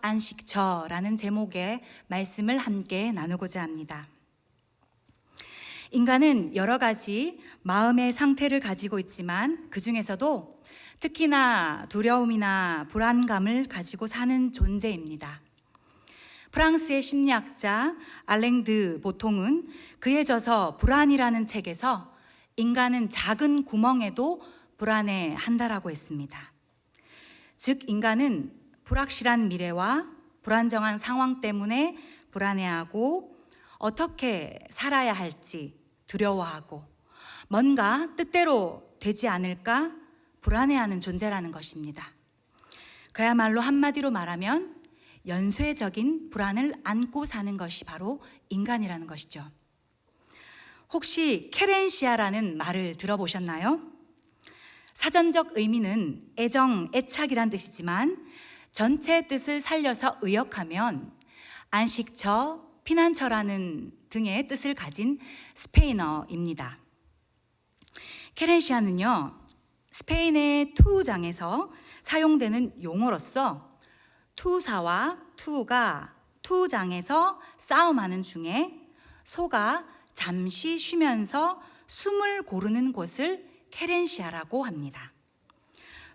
안식처라는 제목의 말씀을 함께 나누고자 합니다. 인간은 여러 가지 마음의 상태를 가지고 있지만 그 중에서도 특히나 두려움이나 불안감을 가지고 사는 존재입니다. 프랑스의 심리학자 알랭드 보통은 그에 져서 불안이라는 책에서 인간은 작은 구멍에도 불안해 한다라고 했습니다. 즉, 인간은 불확실한 미래와 불안정한 상황 때문에 불안해하고 어떻게 살아야 할지 두려워하고 뭔가 뜻대로 되지 않을까 불안해하는 존재라는 것입니다. 그야말로 한마디로 말하면 연쇄적인 불안을 안고 사는 것이 바로 인간이라는 것이죠. 혹시 케렌시아라는 말을 들어보셨나요? 사전적 의미는 애정, 애착이란 뜻이지만 전체 뜻을 살려서 의역하면 안식처, 피난처라는 등의 뜻을 가진 스페인어입니다. 케렌시아는요, 스페인의 투장에서 사용되는 용어로서 투사와 투가 투장에서 싸움하는 중에 소가 잠시 쉬면서 숨을 고르는 곳을 케렌시아라고 합니다.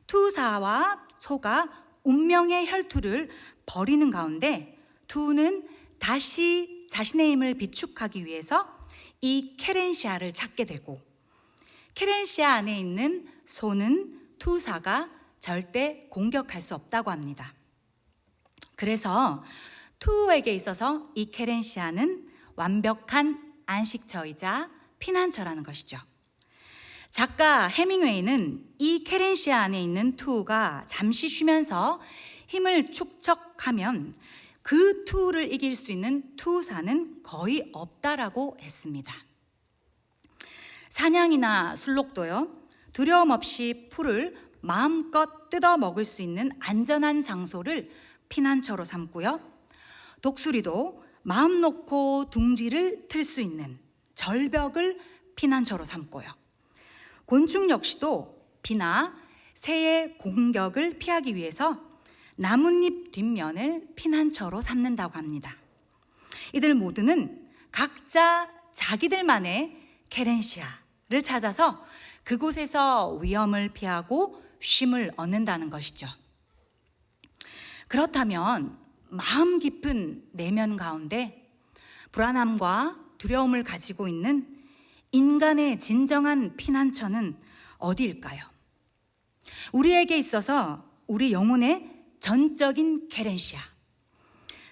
투사와 소가 운명의 혈투를 벌이는 가운데 투는 다시 자신의 힘을 비축하기 위해서 이 케렌시아를 찾게 되고 케렌시아 안에 있는 소는 투사가 절대 공격할 수 없다고 합니다. 그래서 투에게 있어서 이 케렌시아는 완벽한 안식처이자 피난처라는 것이죠. 작가 해밍웨이는 이 케렌시아 안에 있는 투가 잠시 쉬면서 힘을 축적하면 그 투를 이길 수 있는 투사는 거의 없다라고 했습니다. 사냥이나 술록도요, 두려움 없이 풀을 마음껏 뜯어 먹을 수 있는 안전한 장소를 피난처로 삼고요. 독수리도 마음 놓고 둥지를 틀 수 있는 절벽을 피난처로 삼고요. 곤충 역시도 비나 새의 공격을 피하기 위해서 나뭇잎 뒷면을 피난처로 삼는다고 합니다. 이들 모두는 각자 자기들만의 케렌시아를 찾아서 그곳에서 위험을 피하고 쉼을 얻는다는 것이죠. 그렇다면 마음 깊은 내면 가운데 불안함과 두려움을 가지고 있는 인간의 진정한 피난처는 어디일까요? 우리에게 있어서 우리 영혼의 전적인 케렌시아,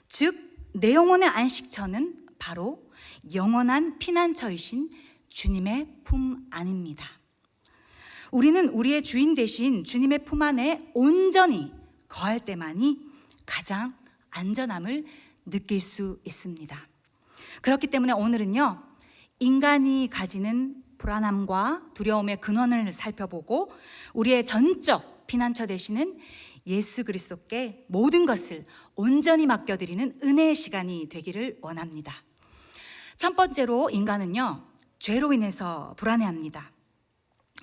즉, 내 영혼의 안식처는 바로 영원한 피난처이신 주님의 품 안입니다. 우리는 우리의 주인 대신 주님의 품 안에 온전히 거할 때만이 가장 안전함을 느낄 수 있습니다. 그렇기 때문에 오늘은요, 인간이 가지는 불안함과 두려움의 근원을 살펴보고 우리의 전적 피난처 되시는 예수 그리스도께 모든 것을 온전히 맡겨드리는 은혜의 시간이 되기를 원합니다. 첫 번째로 인간은요, 죄로 인해서 불안해합니다.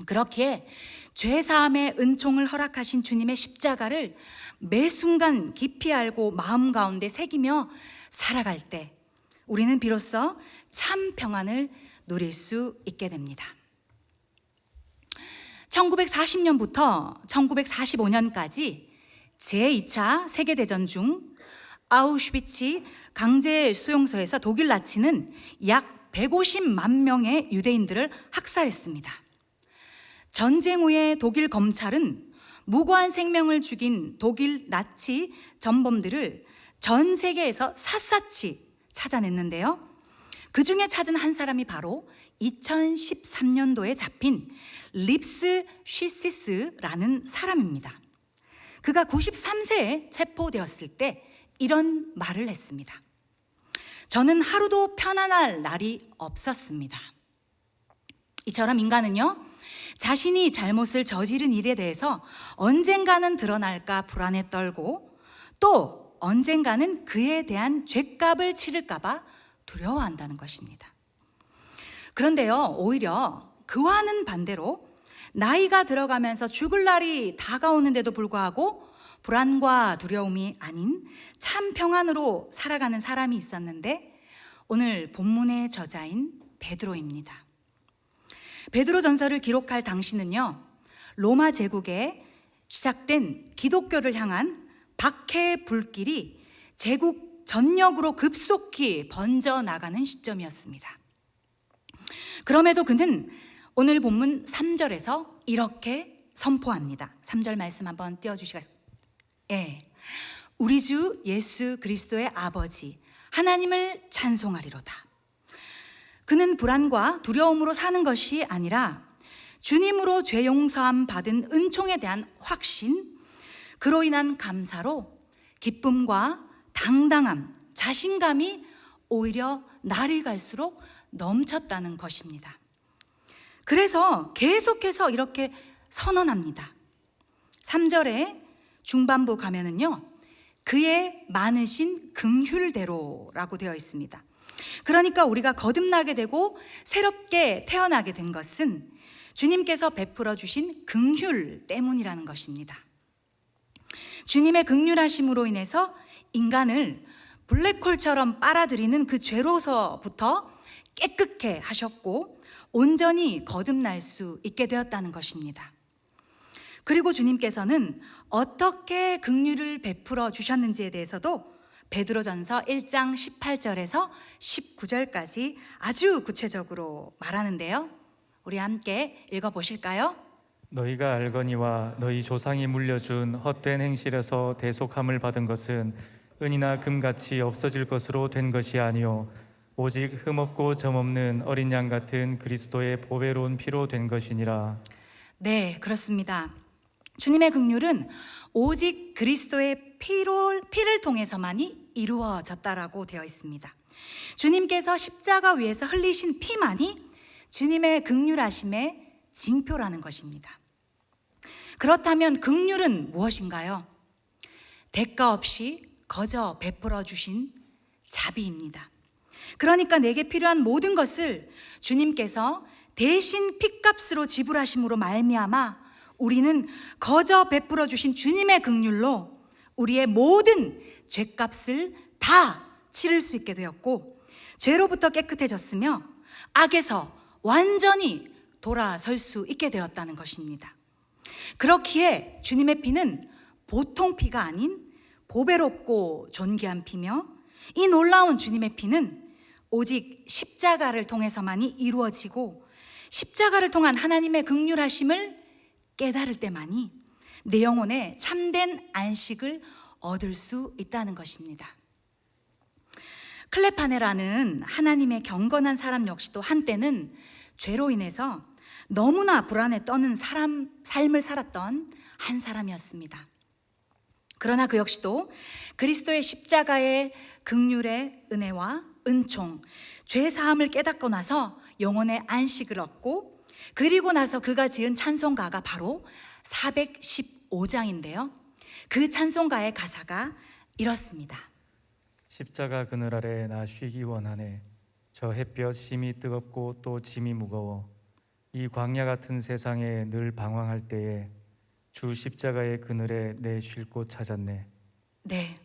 그렇기에 죄 사함의 은총을 허락하신 주님의 십자가를 매 순간 깊이 알고 마음 가운데 새기며 살아갈 때 우리는 비로소 참 평안을 누릴 수 있게 됩니다. 1940년부터 1945년까지 제2차 세계대전 중 아우슈비츠 강제 수용소에서 독일 나치는 약 150만 명의 유대인들을 학살했습니다. 전쟁 후에 독일 검찰은 무고한 생명을 죽인 독일 나치 전범들을 전 세계에서 샅샅이 찾아냈는데요. 그 중에 찾은 한 사람이 바로 2013년도에 잡힌 립스 쉬시스라는 사람입니다. 그가 93세에 체포되었을 때 이런 말을 했습니다. 저는 하루도 편안할 날이 없었습니다. 이처럼 인간은요, 자신이 잘못을 저지른 일에 대해서 언젠가는 드러날까 불안에 떨고 또 언젠가는 그에 대한 죄값을 치를까봐 두려워한다는 것입니다. 그런데요, 오히려 그와는 반대로 나이가 들어가면서 죽을 날이 다가오는데도 불구하고 불안과 두려움이 아닌 참 평안으로 살아가는 사람이 있었는데 오늘 본문의 저자인 베드로입니다. 베드로 전서를 기록할 당시는요. 로마 제국에 시작된 기독교를 향한 박해 불길이 제국 전역으로 급속히 번져 나가는 시점이었습니다. 그럼에도 그는 오늘 본문 3절에서 이렇게 선포합니다. 3절 말씀 한번 띄워 주시겠습니까? 예. 우리 주 예수 그리스도의 아버지 하나님을 찬송하리로다. 그는 불안과 두려움으로 사는 것이 아니라 주님으로 죄 용서함 받은 은총에 대한 확신, 그로 인한 감사로 기쁨과 당당함, 자신감이 오히려 날이 갈수록 넘쳤다는 것입니다. 그래서 계속해서 이렇게 선언합니다. 3절에 중반부 가면은요, 그의 많으신 긍휼대로라고 되어 있습니다. 그러니까 우리가 거듭나게 되고 새롭게 태어나게 된 것은 주님께서 베풀어 주신 긍휼 때문이라는 것입니다. 주님의 긍휼하심으로 인해서 인간을 블랙홀처럼 빨아들이는 그 죄로서부터 깨끗게 하셨고 온전히 거듭날 수 있게 되었다는 것입니다. 그리고 주님께서는 어떻게 긍휼을 베풀어 주셨는지에 대해서도 베드로전서 1장 18절에서 19절까지 아주 구체적으로 말하는데요. 우리 함께 읽어 보실까요? 너희가 알거니와 너희 조상이 물려준 헛된 행실에서 대속함을 받은 것은 은이나 금같이 없어질 것으로 된 것이 아니요 오직 흠없고 점없는 어린 양 같은 그리스도의 보배로운 피로 된 것이니라 네, 그렇습니다. 주님의 긍휼은 오직 그리스도의 피로, 피를 통해서만이 이루어졌다라고 되어 있습니다. 주님께서 십자가 위에서 흘리신 피만이 주님의 긍휼하심의 징표라는 것입니다. 그렇다면 긍휼은 무엇인가요? 대가 없이 거저 베풀어 주신 자비입니다. 그러니까 내게 필요한 모든 것을 주님께서 대신 핏값으로 지불하심으로 말미암아 우리는 거저 베풀어 주신 주님의 긍휼로 우리의 모든 죄값을 다 치를 수 있게 되었고 죄로부터 깨끗해졌으며 악에서 완전히 돌아설 수 있게 되었다는 것입니다. 그렇기에 주님의 피는 보통 피가 아닌 보배롭고 존귀한 피며 이 놀라운 주님의 피는 오직 십자가를 통해서만이 이루어지고 십자가를 통한 하나님의 극률하심을 깨달을 때만이 내 영혼에 참된 안식을 얻을 수 있다는 것입니다. 클레파네라는 하나님의 경건한 사람 역시도 한때는 죄로 인해서 너무나 불안에 떠는 사람 삶을 살았던 한 사람이었습니다. 그러나 그 역시도 그리스도의 십자가의 극률의 은혜와 은총, 죄 사함을 깨닫고 나서 영혼의 안식을 얻고 그리고 나서 그가 지은 찬송가가 바로 415장인데요. 그 찬송가의 가사가 이렇습니다. 십자가 그늘 아래 나 쉬기 원하네 저 햇볕 심이 뜨겁고 또 짐이 무거워 이 광야 같은 세상에 늘 방황할 때에 주 십자가의 그늘에 내 쉴 곳 찾았네 네.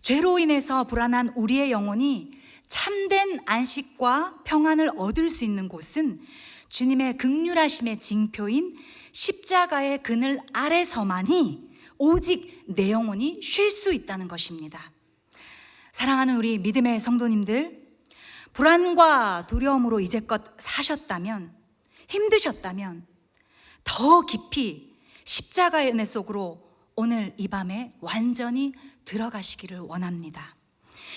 죄로 인해서 불안한 우리의 영혼이 참된 안식과 평안을 얻을 수 있는 곳은 주님의 극률하심의 징표인 십자가의 그늘 아래서만이 오직 내 영혼이 쉴 수 있다는 것입니다. 사랑하는 우리 믿음의 성도님들, 불안과 두려움으로 이제껏 사셨다면, 힘드셨다면, 더 깊이 십자가의 은혜 속으로 오늘 이 밤에 완전히 들어가시기를 원합니다.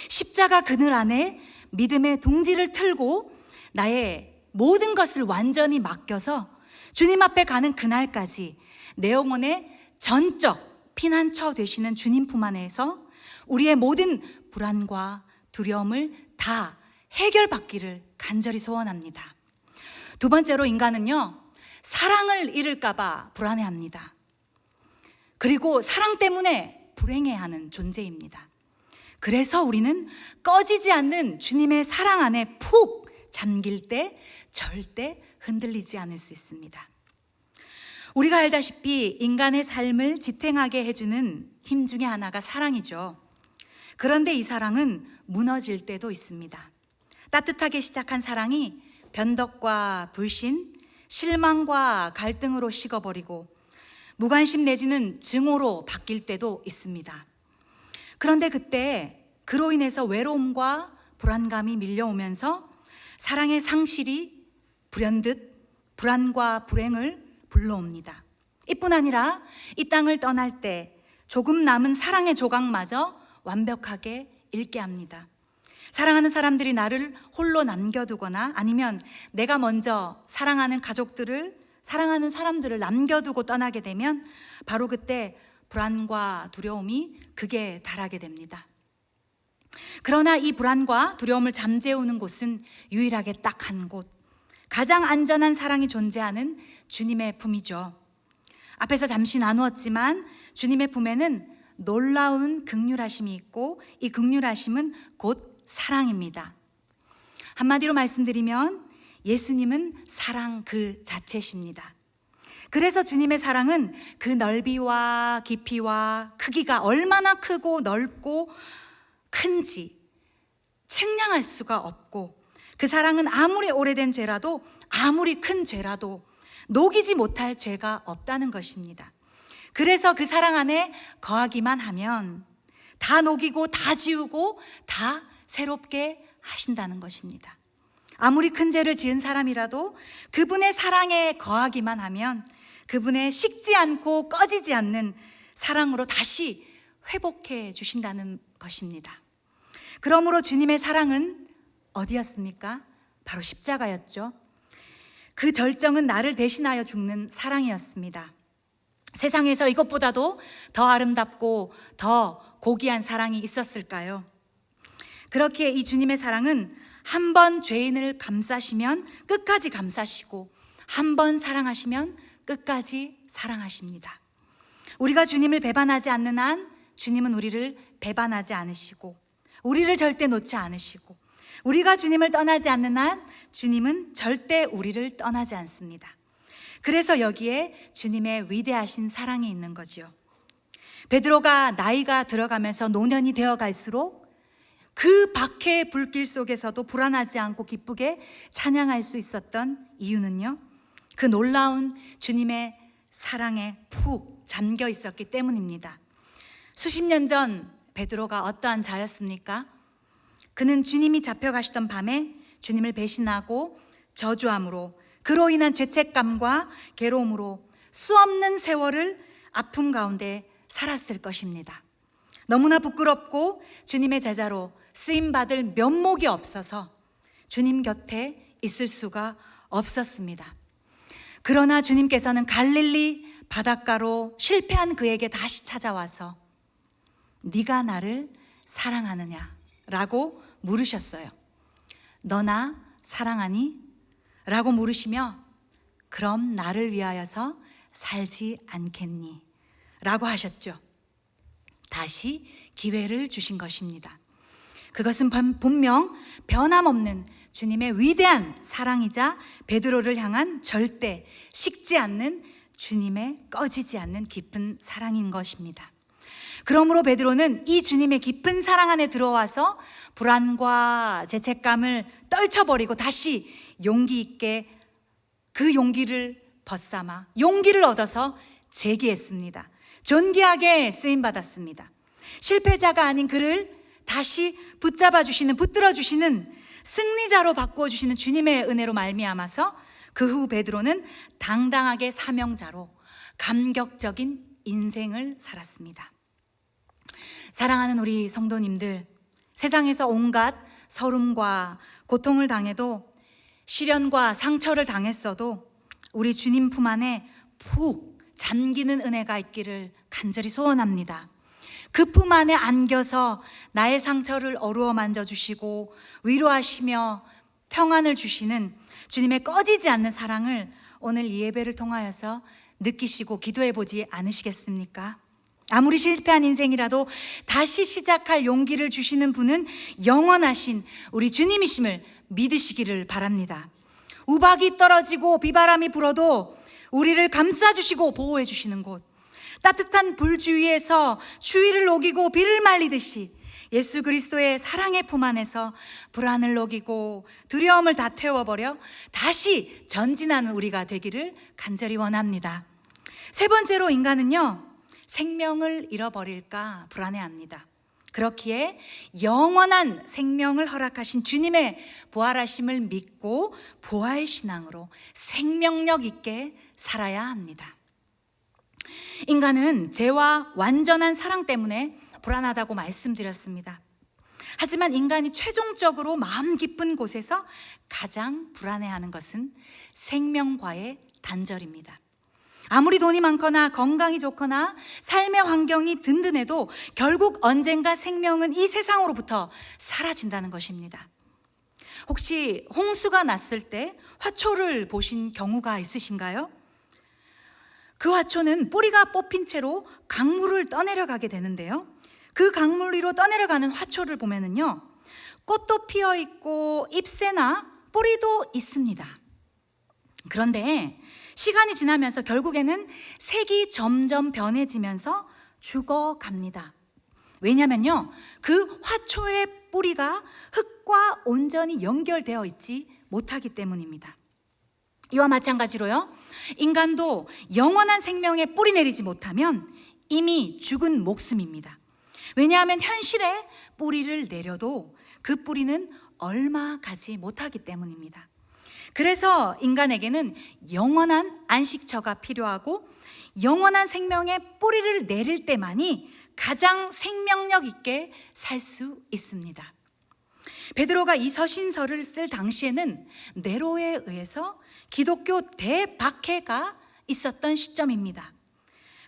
십자가 그늘 안에 믿음의 둥지를 틀고 나의 모든 것을 완전히 맡겨서 주님 앞에 가는 그날까지 내 영혼의 전적 피난처 되시는 주님 품 안에서 우리의 모든 불안과 두려움을 다 해결받기를 간절히 소원합니다. 두 번째로 인간은요, 사랑을 잃을까봐 불안해합니다. 그리고 사랑 때문에 불행해하는 존재입니다. 그래서 우리는 꺼지지 않는 주님의 사랑 안에 푹 잠길 때 절대 흔들리지 않을 수 있습니다. 우리가 알다시피 인간의 삶을 지탱하게 해주는 힘 중에 하나가 사랑이죠. 그런데 이 사랑은 무너질 때도 있습니다. 따뜻하게 시작한 사랑이 변덕과 불신, 실망과 갈등으로 식어버리고 무관심 내지는 증오로 바뀔 때도 있습니다. 그런데 그때 그로 인해서 외로움과 불안감이 밀려오면서 사랑의 상실이 불현듯 불안과 불행을 불러옵니다. 이뿐 아니라 이 땅을 떠날 때 조금 남은 사랑의 조각마저 완벽하게 잃게 합니다. 사랑하는 사람들이 나를 홀로 남겨두거나 아니면 내가 먼저 사랑하는 가족들을 사랑하는 사람들을 남겨두고 떠나게 되면 바로 그때 불안과 두려움이 극에 달하게 됩니다. 그러나 이 불안과 두려움을 잠재우는 곳은 유일하게 딱 한 곳. 가장 안전한 사랑이 존재하는 주님의 품이죠. 앞에서 잠시 나누었지만 주님의 품에는 놀라운 극률하심이 있고 이 극률하심은 곧 사랑입니다. 한마디로 말씀드리면 예수님은 사랑 그 자체십니다. 그래서 주님의 사랑은 그 넓이와 깊이와 크기가 얼마나 크고 넓고 큰지 측량할 수가 없고 그 사랑은 아무리 오래된 죄라도 아무리 큰 죄라도 녹이지 못할 죄가 없다는 것입니다. 그래서 그 사랑 안에 거하기만 하면 다 녹이고 다 지우고 다 새롭게 하신다는 것입니다. 아무리 큰 죄를 지은 사람이라도 그분의 사랑에 거하기만 하면 그분의 식지 않고 꺼지지 않는 사랑으로 다시 회복해 주신다는 것입니다. 그러므로 주님의 사랑은 어디였습니까? 바로 십자가였죠. 그 절정은 나를 대신하여 죽는 사랑이었습니다. 세상에서 이것보다도 더 아름답고 더 고귀한 사랑이 있었을까요? 그렇기에 이 주님의 사랑은 한 번 죄인을 감싸시면 끝까지 감싸시고 한 번 사랑하시면 끝까지 사랑하십니다. 우리가 주님을 배반하지 않는 한 주님은 우리를 배반하지 않으시고 우리를 절대 놓지 않으시고 우리가 주님을 떠나지 않는 한 주님은 절대 우리를 떠나지 않습니다. 그래서 여기에 주님의 위대하신 사랑이 있는 거지요. 베드로가 나이가 들어가면서 노년이 되어 갈수록 그 박해의 불길 속에서도 불안하지 않고 기쁘게 찬양할 수 있었던 이유는요. 그 놀라운 주님의 사랑에 푹 잠겨 있었기 때문입니다. 수십 년 전 베드로가 어떠한 자였습니까? 그는 주님이 잡혀가시던 밤에 주님을 배신하고 저주함으로 그로 인한 죄책감과 괴로움으로 수없는 세월을 아픔 가운데 살았을 것입니다. 너무나 부끄럽고 주님의 제자로 쓰임 받을 면목이 없어서 주님 곁에 있을 수가 없었습니다. 그러나 주님께서는 갈릴리 바닷가로 실패한 그에게 다시 찾아와서 네가 나를 사랑하느냐라고 물으셨어요. 너나 사랑하니? 라고 물으시며 그럼 나를 위하여서 살지 않겠니? 라고 하셨죠. 다시 기회를 주신 것입니다. 그것은 분명 변함없는 주님의 위대한 사랑이자 베드로를 향한 절대 식지 않는 주님의 꺼지지 않는 깊은 사랑인 것입니다. 그러므로 베드로는 이 주님의 깊은 사랑 안에 들어와서 불안과 죄책감을 떨쳐버리고 다시 용기 있게 그 용기를 벗삼아 용기를 얻어서 제기했습니다. 존귀하게 쓰임 받았습니다. 실패자가 아닌 그를 다시 붙잡아 주시는 붙들어 주시는 승리자로 바꾸어 주시는 주님의 은혜로 말미암아서 그 후 베드로는 당당하게 사명자로 감격적인 인생을 살았습니다. 사랑하는 우리 성도님들, 세상에서 온갖 서름과 고통을 당해도 시련과 상처를 당했어도 우리 주님 품 안에 푹 잠기는 은혜가 있기를 간절히 소원합니다. 그 품 안에 안겨서 나의 상처를 어루어 만져주시고 위로하시며 평안을 주시는 주님의 꺼지지 않는 사랑을 오늘 이 예배를 통하여서 느끼시고 기도해 보지 않으시겠습니까? 아무리 실패한 인생이라도 다시 시작할 용기를 주시는 분은 영원하신 우리 주님이심을 믿으시기를 바랍니다. 우박이 떨어지고 비바람이 불어도 우리를 감싸주시고 보호해 주시는 곳, 따뜻한 불 주위에서 추위를 녹이고 비를 말리듯이 예수 그리스도의 사랑의 품 안에서 불안을 녹이고 두려움을 다 태워버려 다시 전진하는 우리가 되기를 간절히 원합니다. 세 번째로 인간은요, 생명을 잃어버릴까 불안해합니다. 그렇기에 영원한 생명을 허락하신 주님의 부활하심을 믿고 부활 신앙으로 생명력 있게 살아야 합니다. 인간은 죄와 완전한 사랑 때문에 불안하다고 말씀드렸습니다. 하지만 인간이 최종적으로 마음 깊은 곳에서 가장 불안해하는 것은 생명과의 단절입니다. 아무리 돈이 많거나 건강이 좋거나 삶의 환경이 든든해도 결국 언젠가 생명은 이 세상으로부터 사라진다는 것입니다. 혹시 홍수가 났을 때 화초를 보신 경우가 있으신가요? 그 화초는 뿌리가 뽑힌 채로 강물을 떠내려가게 되는데요. 그 강물 위로 떠내려가는 화초를 보면은요, 꽃도 피어 있고 잎새나 뿌리도 있습니다. 그런데 시간이 지나면서 결국에는 색이 점점 변해지면서 죽어갑니다. 왜냐면요, 그 화초의 뿌리가 흙과 온전히 연결되어 있지 못하기 때문입니다. 이와 마찬가지로요, 인간도 영원한 생명에 뿌리 내리지 못하면 이미 죽은 목숨입니다. 왜냐하면 현실에 뿌리를 내려도 그 뿌리는 얼마 가지 못하기 때문입니다. 그래서 인간에게는 영원한 안식처가 필요하고 영원한 생명의 뿌리를 내릴 때만이 가장 생명력 있게 살 수 있습니다. 베드로가 이 서신서를 쓸 당시에는 네로에 의해서 기독교 대박해가 있었던 시점입니다.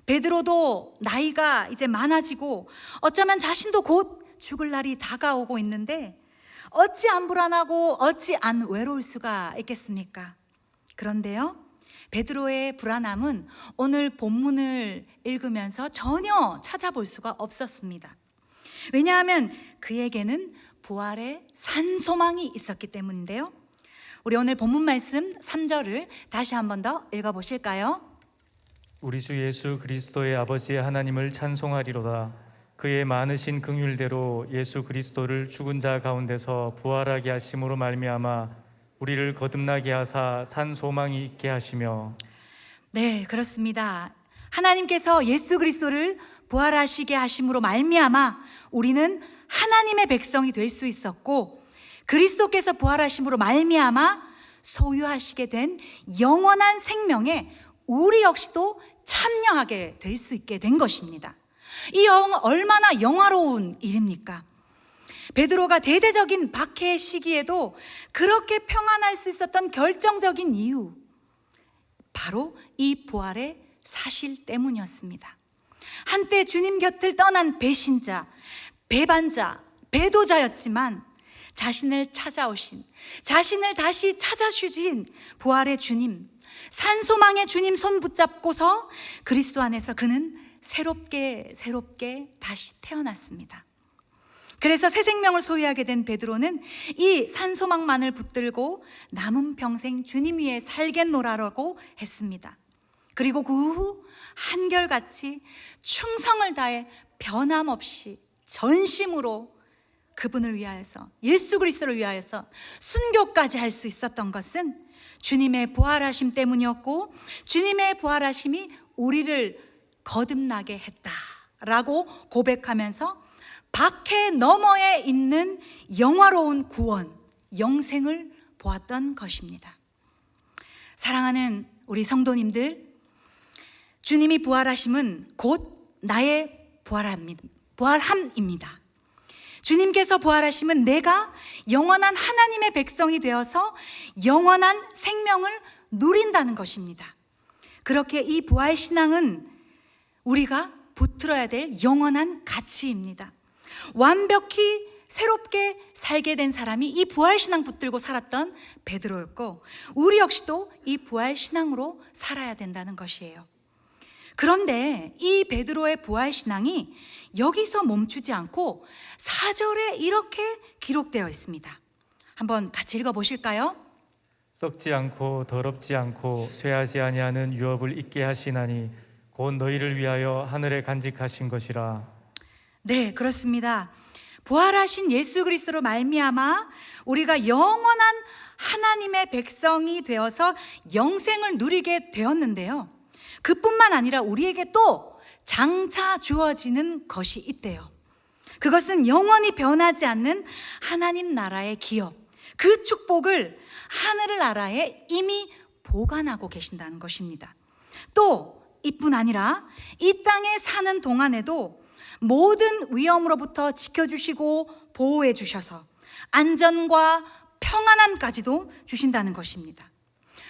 베드로도 나이가 이제 많아지고 어쩌면 자신도 곧 죽을 날이 다가오고 있는데 어찌 안 불안하고 어찌 안 외로울 수가 있겠습니까? 그런데요. 베드로의 불안함은 오늘 본문을 읽으면서 전혀 찾아볼 수가 없었습니다. 왜냐하면 그에게는 부활의 산소망이 있었기 때문인데요. 우리 오늘 본문 말씀 3절을 다시 한 번 더 읽어 보실까요? 우리 주 예수 그리스도의 아버지 하나님을 찬송하리로다. 그의 많으신 긍휼대로 예수 그리스도를 죽은 자 가운데서 부활하게 하심으로 말미암아 우리를 거듭나게 하사 산 소망이 있게 하시며 네, 그렇습니다. 하나님께서 예수 그리스도를 부활하시게 하심으로 말미암아 우리는 하나님의 백성이 될 수 있었고 그리스도께서 부활하심으로 말미암아 소유하시게 된 영원한 생명에 우리 역시도 참여하게 될 수 있게 된 것입니다. 이 영 얼마나 영화로운 일입니까? 베드로가 대대적인 박해 시기에도 그렇게 평안할 수 있었던 결정적인 이유 바로 이 부활의 사실 때문이었습니다. 한때 주님 곁을 떠난 배신자, 배반자, 배도자였지만 자신을 찾아오신, 자신을 다시 찾아주신 부활의 주님, 산소망의 주님 손 붙잡고서 그리스도 안에서 그는 새롭게 새롭게 다시 태어났습니다. 그래서 새 생명을 소유하게 된 베드로는 이 산소망만을 붙들고 남은 평생 주님 위에 살겠노라라고 했습니다. 그리고 그 후 한결같이 충성을 다해 변함없이 전심으로 그분을 위하여서 예수 그리스도를 위하여서 순교까지 할 수 있었던 것은 주님의 부활하심 때문이었고 주님의 부활하심이 우리를 거듭나게 했다라고 고백하면서 박해 너머에 있는 영화로운 구원, 영생을 보았던 것입니다. 사랑하는 우리 성도님들, 주님이 부활하심은 곧 나의 부활함입니다. 부활함입니다. 주님께서 부활하심은 내가 영원한 하나님의 백성이 되어서 영원한 생명을 누린다는 것입니다. 그렇게 이 부활 신앙은 우리가 붙들어야 될 영원한 가치입니다. 완벽히 새롭게 살게 된 사람이 이 부활 신앙 붙들고 살았던 베드로였고 우리 역시도 이 부활 신앙으로 살아야 된다는 것이에요. 그런데 이 베드로의 부활 신앙이 여기서 멈추지 않고 4절에 이렇게 기록되어 있습니다. 한번 같이 읽어 보실까요? 썩지 않고 더럽지 않고 쇠하지 아니하는 유업을 잊게 하시나니 곧 너희를 위하여 하늘에 간직하신 것이라 네, 그렇습니다. 부활하신 예수 그리스도로 말미암아 우리가 영원한 하나님의 백성이 되어서 영생을 누리게 되었는데요. 그뿐만 아니라 우리에게 또 장차 주어지는 것이 있대요. 그것은 영원히 변하지 않는 하나님 나라의 기업. 그 축복을 하늘 나라에 이미 보관하고 계신다는 것입니다. 또 이뿐 아니라 이 땅에 사는 동안에도 모든 위험으로부터 지켜주시고 보호해 주셔서 안전과 평안함까지도 주신다는 것입니다.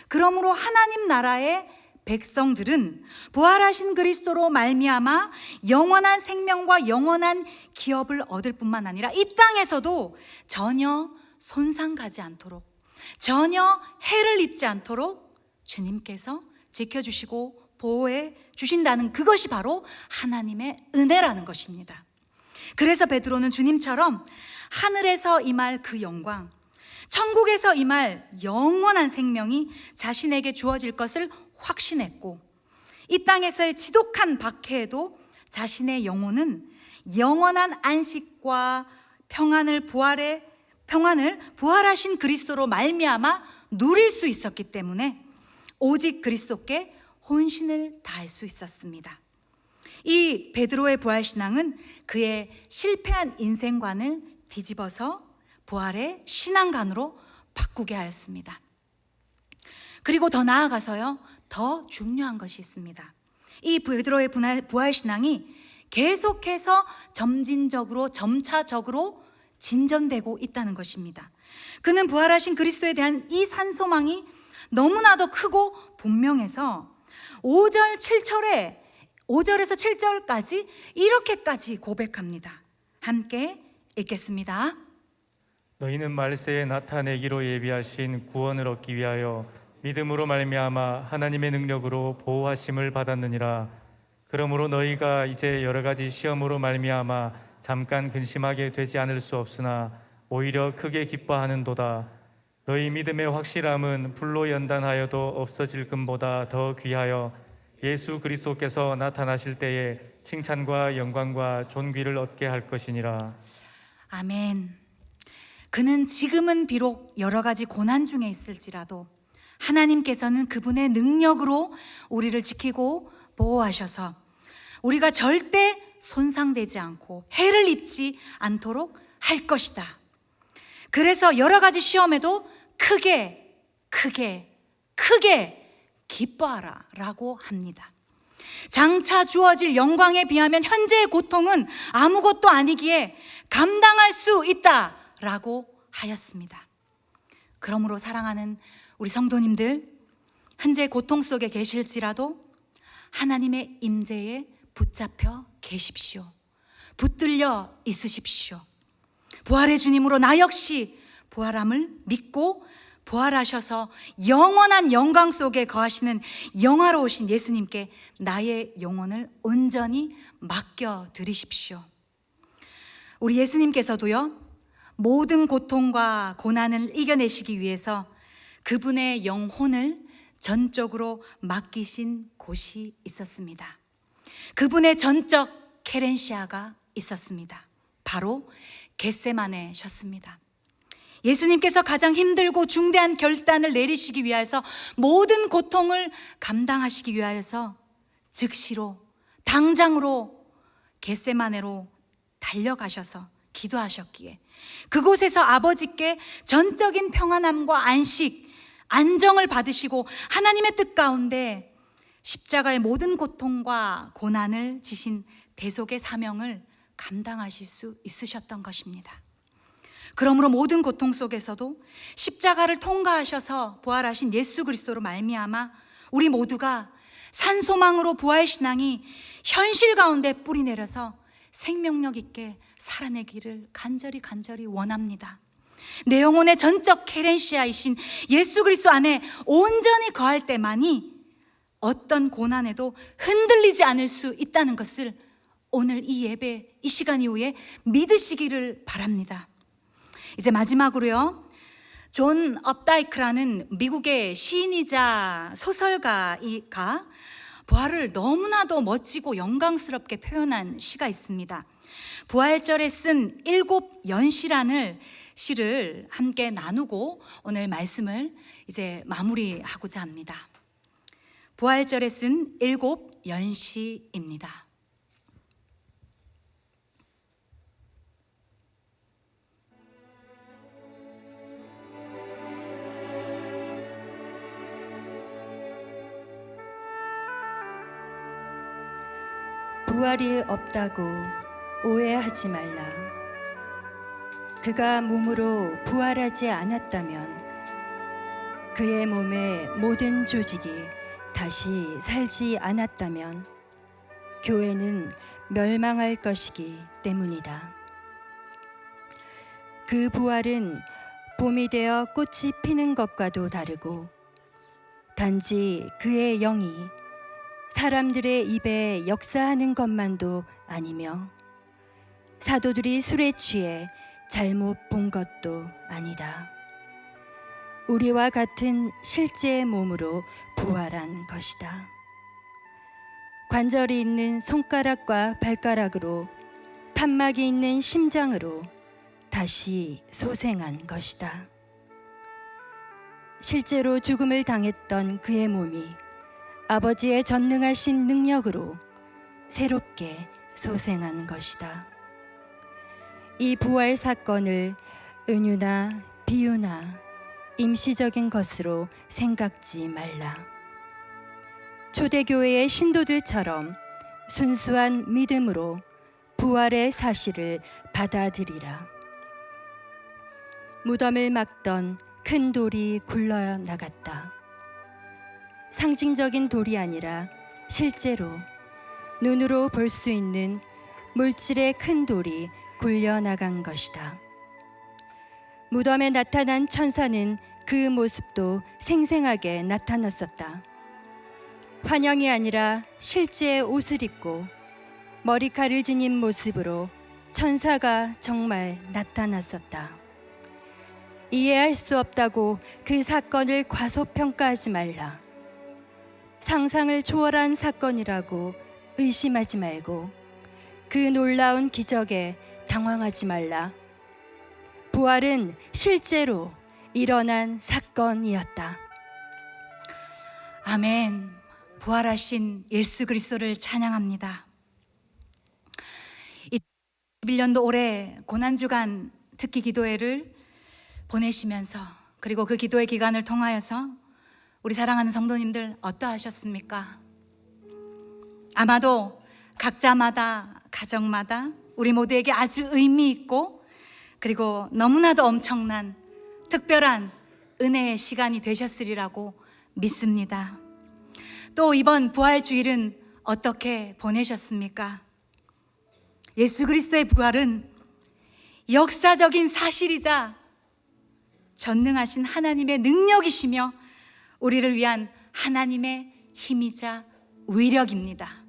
그러므로 하나님 나라의 백성들은 부활하신 그리스도로 말미암아 영원한 생명과 영원한 기업을 얻을 뿐만 아니라 이 땅에서도 전혀 손상 가지 않도록 전혀 해를 입지 않도록 주님께서 지켜주시고 보호해 주신다는 그것이 바로 하나님의 은혜라는 것입니다. 그래서 베드로는 주님처럼 하늘에서 임할 그 영광, 천국에서 임할 영원한 생명이 자신에게 주어질 것을 확신했고 이 땅에서의 지독한 박해에도 자신의 영혼은 영원한 안식과 평안을 부활해 평안을 부활하신 그리스도로 말미암아 누릴 수 있었기 때문에 오직 그리스도께 혼신을 다할 수 있었습니다. 이 베드로의 부활 신앙은 그의 실패한 인생관을 뒤집어서 부활의 신앙관으로 바꾸게 하였습니다. 그리고 더 나아가서요, 더 중요한 것이 있습니다. 이 베드로의 부활 신앙이 계속해서 점진적으로, 점차적으로 진전되고 있다는 것입니다. 그는 부활하신 그리스도에 대한 이 산소망이 너무나도 크고 분명해서 5절, 7절에 5절에서 7절까지 이렇게까지 고백합니다. 함께 읽겠습니다. 너희는 말세에 나타내기로 예비하신 구원을 얻기 위하여 믿음으로 말미암아 하나님의 능력으로 보호하심을 받았느니라. 그러므로 너희가 이제 여러 가지 시험으로 말미암아 잠깐 근심하게 되지 않을 수 없으나 오히려 크게 기뻐하는도다. 너희 믿음의 확실함은 불로 연단하여도 없어질 금보다 더 귀하여 예수 그리스도께서 나타나실 때에 칭찬과 영광과 존귀를 얻게 할 것이니라. 아멘. 그는 지금은 비록 여러 가지 고난 중에 있을지라도 하나님께서는 그분의 능력으로 우리를 지키고 보호하셔서 우리가 절대 손상되지 않고 해를 입지 않도록 할 것이다. 그래서 여러 가지 시험에도 크게, 크게, 크게 기뻐하라 라고 합니다. 장차 주어질 영광에 비하면 현재의 고통은 아무것도 아니기에 감당할 수 있다 라고 하였습니다. 그러므로 사랑하는 우리 성도님들, 현재 고통 속에 계실지라도 하나님의 임재에 붙잡혀 계십시오. 붙들려 있으십시오. 부활의 주님으로 나 역시 부활함을 믿고 부활하셔서 영원한 영광 속에 거하시는 영화로우신 예수님께 나의 영혼을 온전히 맡겨 드리십시오. 우리 예수님께서도요, 모든 고통과 고난을 이겨내시기 위해서 그분의 영혼을 전적으로 맡기신 곳이 있었습니다. 그분의 전적 케렌시아가 있었습니다. 바로 겟세마네셨습니다. 예수님께서 가장 힘들고 중대한 결단을 내리시기 위해서 모든 고통을 감당하시기 위하여서 즉시로 당장으로 겟세마네로 달려가셔서 기도하셨기에 그곳에서 아버지께 전적인 평안함과 안식, 안정을 받으시고 하나님의 뜻 가운데 십자가의 모든 고통과 고난을 지신 대속의 사명을 감당하실 수 있으셨던 것입니다. 그러므로 모든 고통 속에서도 십자가를 통과하셔서 부활하신 예수 그리스도로 말미암아 우리 모두가 산소망으로 부활 신앙이 현실 가운데 뿌리 내려서 생명력 있게 살아내기를 간절히 간절히 원합니다. 내 영혼의 전적 케렌시아이신 예수 그리스도 안에 온전히 거할 때만이 어떤 고난에도 흔들리지 않을 수 있다는 것을 오늘 이 예배 이 시간 이후에 믿으시기를 바랍니다. 이제 마지막으로요. 존 업다이크라는 미국의 시인이자 소설가가 부활을 너무나도 멋지고 영광스럽게 표현한 시가 있습니다. 부활절에 쓴 일곱 연시란을 시를 함께 나누고 오늘 말씀을 이제 마무리하고자 합니다. 부활절에 쓴 일곱 연시입니다. 부활이 없다고 오해하지 말라. 그가 몸으로 부활하지 않았다면 그의 몸의 모든 조직이 다시 살지 않았다면 교회는 멸망할 것이기 때문이다. 그 부활은 봄이 되어 꽃이 피는 것과도 다르고 단지 그의 영이 사람들의 입에 역사하는 것만도 아니며 사도들이 술에 취해 잘못 본 것도 아니다. 우리와 같은 실제의 몸으로 부활한 것이다. 관절이 있는 손가락과 발가락으로 판막이 있는 심장으로 다시 소생한 것이다. 실제로 죽음을 당했던 그의 몸이 아버지의 전능하신 능력으로 새롭게 소생한 것이다. 이 부활 사건을 은유나 비유나 임시적인 것으로 생각지 말라. 초대교회의 신도들처럼 순수한 믿음으로 부활의 사실을 받아들이라. 무덤을 막던 큰 돌이 굴러 나갔다. 상징적인 돌이 아니라 실제로 눈으로 볼 수 있는 물질의 큰 돌이 굴려 나간 것이다. 무덤에 나타난 천사는 그 모습도 생생하게 나타났었다. 환영이 아니라 실제 옷을 입고 머리칼을 지닌 모습으로 천사가 정말 나타났었다. 이해할 수 없다고 그 사건을 과소평가하지 말라. 상상을 초월한 사건이라고 의심하지 말고 그 놀라운 기적에 당황하지 말라. 부활은 실제로 일어난 사건이었다. 아멘. 부활하신 예수 그리스도를 찬양합니다. 2021년도 올해 고난주간 특기 기도회를 보내시면서 그리고 그 기도회 기간을 통하여서 우리 사랑하는 성도님들 어떠하셨습니까? 아마도 각자마다 가정마다 우리 모두에게 아주 의미 있고 그리고 너무나도 엄청난 특별한 은혜의 시간이 되셨으리라고 믿습니다. 또 이번 부활 주일은 어떻게 보내셨습니까? 예수 그리스도의 부활은 역사적인 사실이자 전능하신 하나님의 능력이시며 우리를 위한 하나님의 힘이자 위력입니다.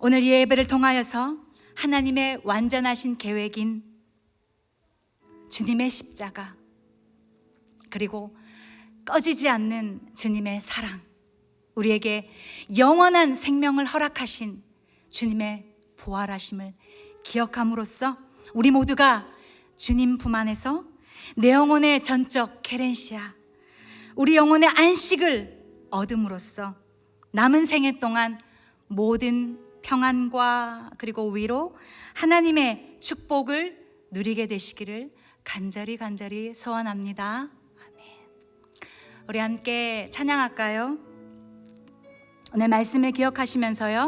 오늘 이 예배를 통하여서 하나님의 완전하신 계획인 주님의 십자가 그리고 꺼지지 않는 주님의 사랑 우리에게 영원한 생명을 허락하신 주님의 부활하심을 기억함으로써 우리 모두가 주님 품 안에서 내 영혼의 전적 케렌시아 우리 영혼의 안식을 얻음으로써 남은 생애 동안 모든 평안과 그리고 위로 하나님의 축복을 누리게 되시기를 간절히 간절히 소원합니다. 아멘. 우리 함께 찬양할까요? 오늘 말씀을 기억하시면서요.